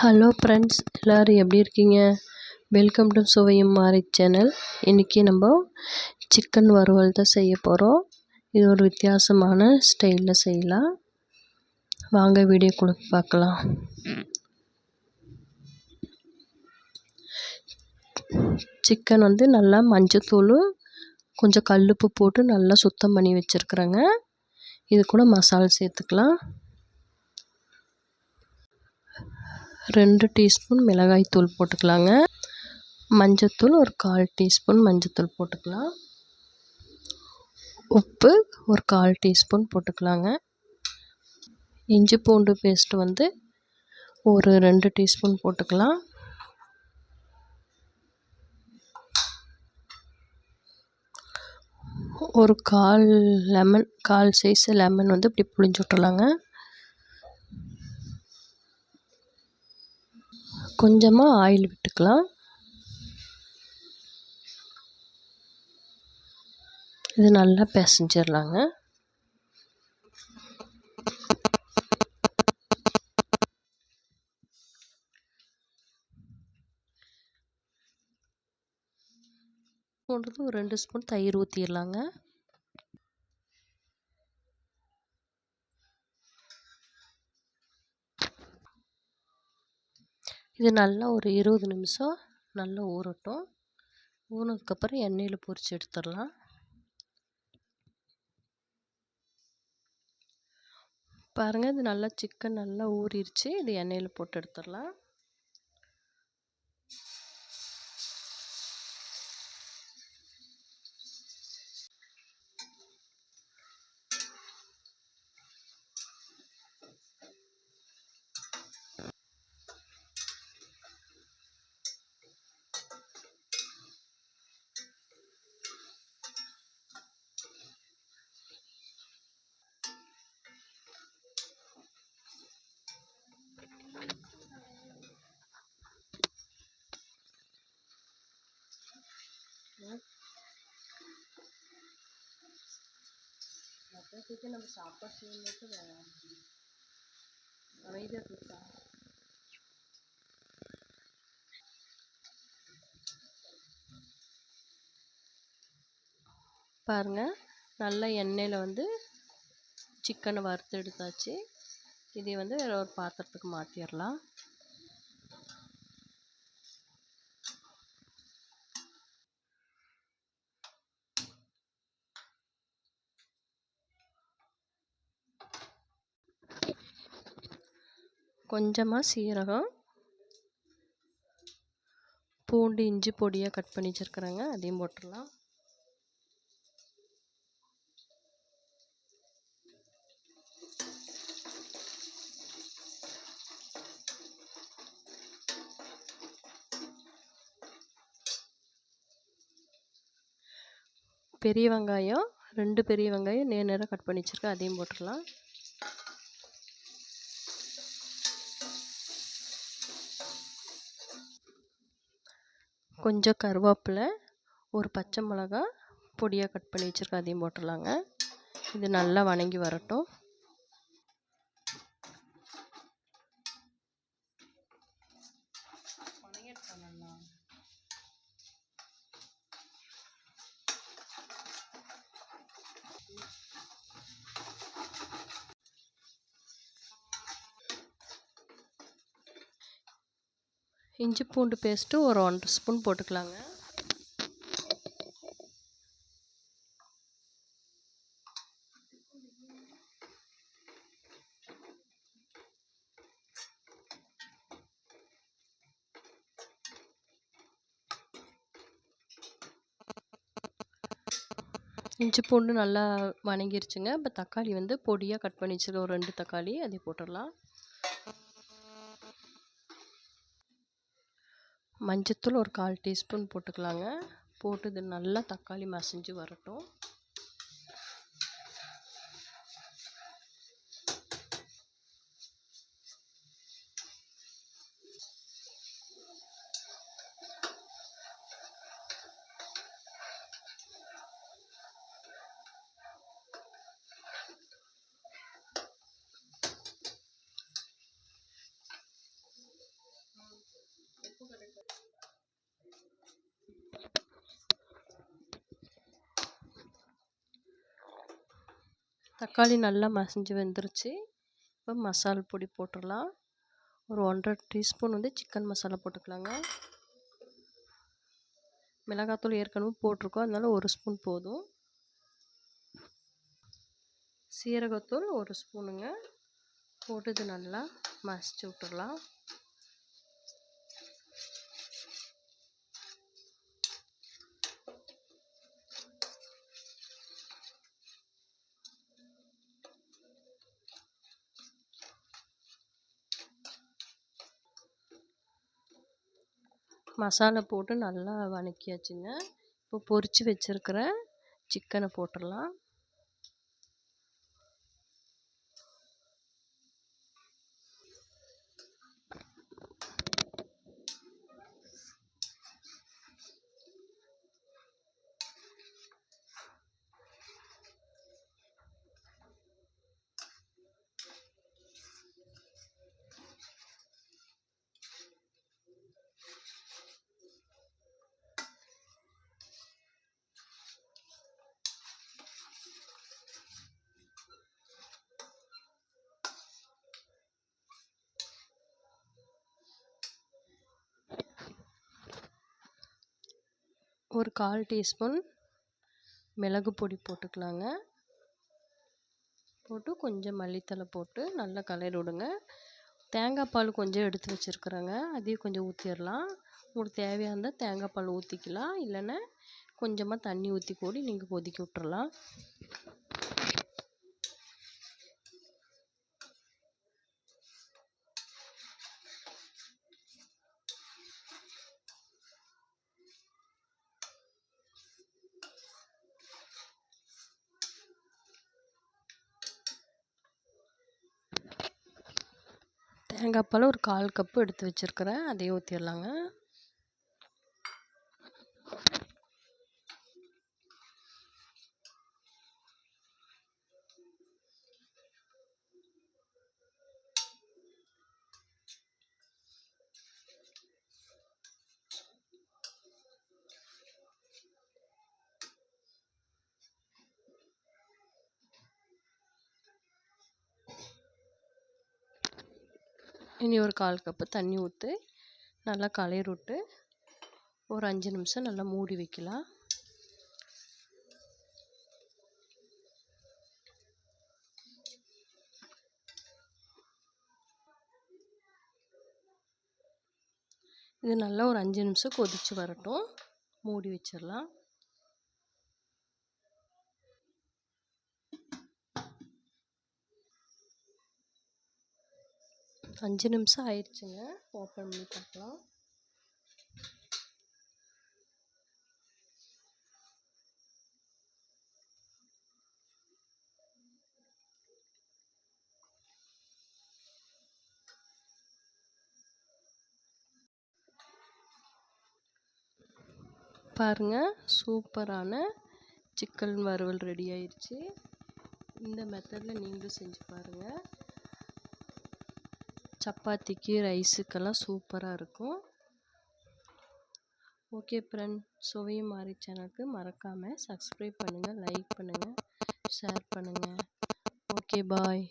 Hello friends எல்லோரும் எப்படி இருக்கீங்க? வெல்கம் டு சுவையும் மாறி சேனல் இன்றைக்கி நம்ம சிக்கன் வறுவல் தான் செய்ய போகிறோம் இது ஒரு வித்தியாசமான ஸ்டைலில் செய்யலாம். வாங்க வீடியோ கொடுத்து பார்க்கலாம். சிக்கன் வந்து நல்லா மஞ்சத்தூள் கொஞ்சம் கல்லுப்பு போட்டு நல்லா சுத்தம் பண்ணி வச்சுருக்குறேங்க. இது கூட மசாலா சேர்த்துக்கலாம். ரெண்டு டீஸ்பூன் மிளகாய்த்தூள் போட்டுக்கலாங்க. மஞ்சத்தூள் ஒரு கால் டீஸ்பூன் மஞ்சத்தூள் போட்டுக்கலாம். உப்பு ஒரு கால் டீஸ்பூன் போட்டுக்கலாங்க. இஞ்சி பூண்டு பேஸ்ட்டு வந்து ஒரு ரெண்டு டீஸ்பூன் போட்டுக்கலாம். ஒரு கால் லெமன் கால் சைஸ் லெமன் வந்து இப்படி புளிஞ்சு விட்டுலாங்க கொஞ்சமாக ஆயில் விட்டுக்கலாம். இது நல்லா பிசைஞ்சிடலாங்க போடுறது ஒரு ரெண்டு ஸ்பூன் தயிர் ஊற்றிடலாங்க இது நல்லா ஒரு இருபது நிமிஷம் நல்லா ஊறட்டும். ஊறினதுக்கப்புறம் எண்ணெயில் பொரித்து எடுத்துடலாம். பாருங்கள் இது நல்லா சிக்கன் நல்லா ஊறிடுச்சு இது எண்ணெயில் போட்டு எடுத்துடலாம். மற்றதுக்கு நம்ம சாப்பாடு செய்யும்போது அமைதியாக இருக்கா பாருங்கள் நல்லா எண்ணெயில் வந்து சிக்கனை வறுத்து எடுத்தாச்சு. இதை வந்து ஒரு பாத்திரத்துக்கு மாற்றிடலாம் கொஞ்சமாக சீரகம் பூண்டு இஞ்சி பொடியாக கட் பண்ணி வச்சுருக்குறேங்க. அதையும் போட்டுடலாம். பெரிய வெங்காயம் ரெண்டு பெரிய வெங்காயம் நேர் நேராக கட் பண்ணி வச்சுருக்கேன். அதையும் போட்டுடலாம். கொஞ்சம் கருவேப்பிலை ஒரு பச்சை மிளகா பொடியாக கட் பண்ணி வச்சுருக்கேன் அதையும் போட்டுடலாங்க. இது நல்லா வணங்கி வரட்டும். இஞ்சி பூண்டு பேஸ்ட்டு ஒரு ஒன்றரை ஸ்பூன் போட்டுக்கலாங்க. இஞ்சி பூண்டு நல்லா வணங்கிருச்சுங்க. இப்போ தக்காளி வந்து பொடியாக கட் பண்ணி வச்சுருக்க ஒரு ரெண்டு தக்காளி அதை போட்டுடலாம். மஞ்சத்தூள் ஒரு கால் டீஸ்பூன் போட்டுக்கலாங்க. போட்டு இது நல்லா தக்காளி மசிஞ்சு வரட்டும். தக்காளி நல்லா மசிஞ்சு வெந்துருச்சு. இப்போ மசால் பொடி போட்டுடலாம். ஒரு ஒன்றரை டீஸ்பூன் வந்து சிக்கன் மசாலா போட்டுக்கலாங்க. மிளகாத்தூள் ஏற்கனவே போட்டிருக்கோம். அதனால் ஒரு ஸ்பூன் போதும். சீரகத்தூள் ஒரு ஸ்பூனுங்க. போட்டு இது நல்லா மசிச்சு விட்டுடலாம். மசாலா போட்டு நல்லா வதக்கியாச்சுங்க இப்போ பொரித்து வச்சுருக்குற சிக்கனை போட்டுடலாம் ஒரு கால் டீஸ்பூன் மிளகு பொடி போட்டுக்கலாங்க. போட்டு கொஞ்சம் மல்லித்தலை போட்டு நல்லா கலரி விடுங்க. தேங்காய் பால் கொஞ்சம் எடுத்து வச்சுருக்குறேங்க. அதையும் கொஞ்சம் ஊற்றிடலாம் உங்களுக்கு தேவையாக இருந்தால் தேங்காய் பால் ஊற்றிக்கலாம் இல்லைன்னா கொஞ்சமாக தண்ணி ஊற்றி கூடி நீங்கள் கொதிக்க விட்டுறலாம். தேங்காய் பால் ஒரு கால் கப்பு எடுத்து வச்சிருக்கிறேன். அதையும் ஊற்றிடலாங்க இனி ஒரு கால் கப்பு தண்ணி ஊற்றி நல்லா கலரி விட்டு ஒரு அஞ்சு நிமிஷம் நல்லா மூடி வைக்கலாம். இது நல்லா ஒரு அஞ்சு நிமிஷம் கொதித்து வரட்டும். மூடி வச்சிடலாம். அஞ்சு நிமிஷம் ஆயிடுச்சுங்க. ஓப்பன் பண்ணி பார்க்கலாம். பாருங்கள் சூப்பரான சிக்கன் வறுவல் ரெடி ஆயிடுச்சு இந்த மெத்தடில் நீங்களும் செஞ்சு பாருங்கள் சப்பாத்திக்கு ரைஸுக்கெல்லாம் சூப்பராக இருக்கும். ஓகே ஃப்ரெண்ட் சுவையும் மாறி சேனலுக்கு மறக்காமல் சப்ஸ்கிரைப் பண்ணுங்கள் லைக் பண்ணுங்கள் ஷேர் பண்ணுங்கள் ஓகே பாய்